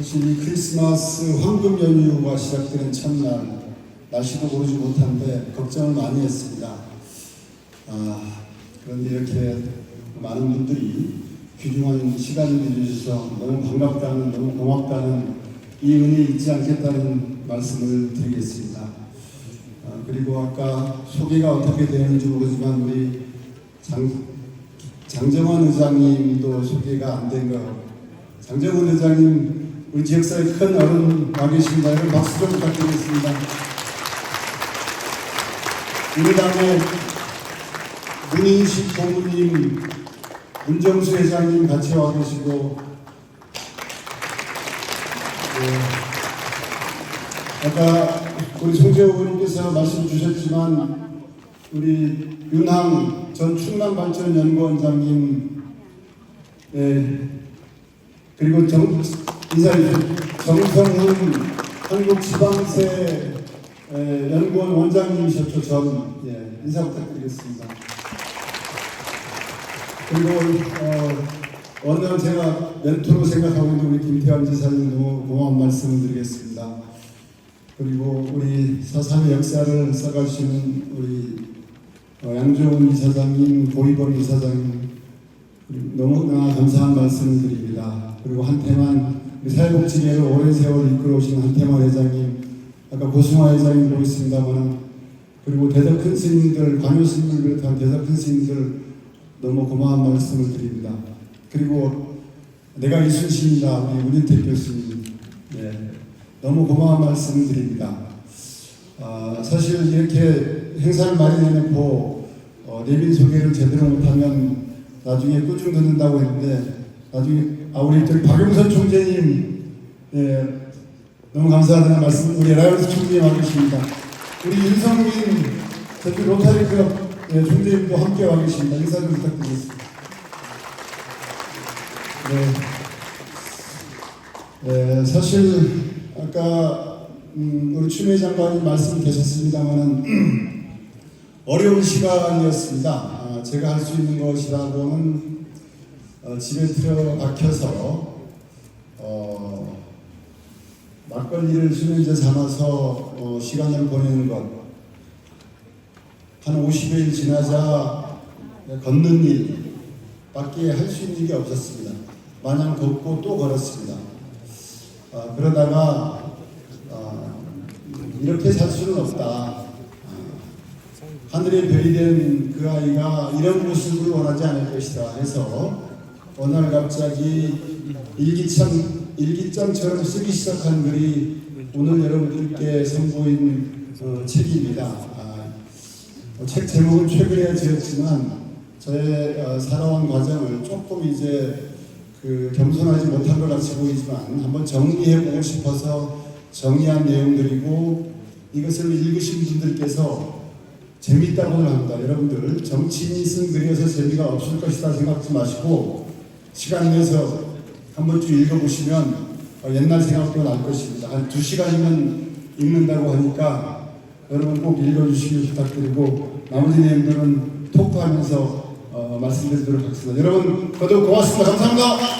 사실 이 크리스마스 황금 연휴가 시작되는 첫날 날씨도 고르지 못한데 걱정을 많이 했습니다. 아, 그런데 이렇게 많은 분들이 귀중한 시간을 내주셔서 너무 반갑다는 너무 고맙다는 이 은혜 잊지 않겠다는 말씀을 드리겠습니다. 아, 그리고 아까 소개가 어떻게 되는지 모르지만 우리 장, 장정원 의장님도 소개가 안 된 거. 장정원 의장님 우리 지역사회 큰 어른 와 계십니다. 여러분 박수 좀 부탁드리겠습니다. 우리 당의 문인식 고문님, 문정수 회장님 같이 와 계시고 네. 아까 우리 송재호 의원님께서 말씀 주셨지만 우리 윤항 전 충남발전연구원장님 네. 그리고 정, 인사해 정성훈 한국지방세 에, 연구원 원장님이셨죠 전 예, 인사 부탁드리겠습니다. 그리고 어, 오늘 제가 멘토로 생각하고 있는 우리 김태환 지사님 너무 고마운 말씀을 드리겠습니다. 그리고 우리 사삼의 역사를 써가시는 우리 어, 양종훈 이사장님, 고이범 이사장님 너무나 감사한 말씀을 드립니다. 그리고 한태만 사회복지계를 오랜 세월 이끌어오신 한태만 회장님, 아까 고승화 회장님 보고 있습니다만 그리고 대덕 큰 스님들, 관효 스님을 비롯한 대덕 큰 스님들 너무 고마운 말씀을 드립니다. 그리고 내가 이순신이다 우리 문인택 교수님, 네, 너무 고마운 말씀을 드립니다. 아, 사실 이렇게 행사를 많이 내놓고 어, 내빈 소개를 제대로 못하면 나중에 꾸중 듣는다고 했는데 나중에 아 우리 저기 박용선 총재님 예, 너무 감사하다는 말씀 우리 라이언스 총재님 와 계십니다. 우리 윤성민 저쪽 로타리 클럽 예, 총재님도 함께 와 계십니다. 인사 좀 부탁드리겠습니다. 네. 예, 사실 아까 음, 우리 추미애 장관님 말씀 계셨습니다만은 어려운 시간이었습니다. 아, 제가 할 수 있는 것이라고는 어, 집에 들어박혀서 어, 막걸리를 수면제 삼아서 어, 시간을 보내는 것. 한 50일 지나자 걷는 일 밖에 할 수 있는 게 없었습니다. 마냥 걷고 또 걸었습니다. 아, 그러다가 아, 이렇게 살 수는 없다. 아, 하늘의 별이 된 그 아이가 이런 모습을 원하지 않을 것이다 해서 어느 날 갑자기 일기장, 일기장처럼 쓰기 시작한 글이 오늘 여러분들께 선보인 어, 책입니다. 아, 어, 책 제목은 최근에 지었지만 저의 어, 살아온 과정을 조금 이제 그 겸손하지 못한 것 같이 보이지만 한번 정리해 보고 싶어서 정리한 내용들이고 이것을 읽으신 분들께서 재밌다고는 합니다. 여러분들 정치인이 쓴 글이어서 재미가 없을 것이다 생각하지 마시고 시간 내서 한 번쯤 읽어보시면 어, 옛날 생각도 날 것입니다. 한 두 시간이면 읽는다고 하니까 여러분 꼭 읽어주시길 부탁드리고 나머지 내용들은 토크하면서 어, 말씀드리도록 하겠습니다. 여러분 모두 고맙습니다. 감사합니다.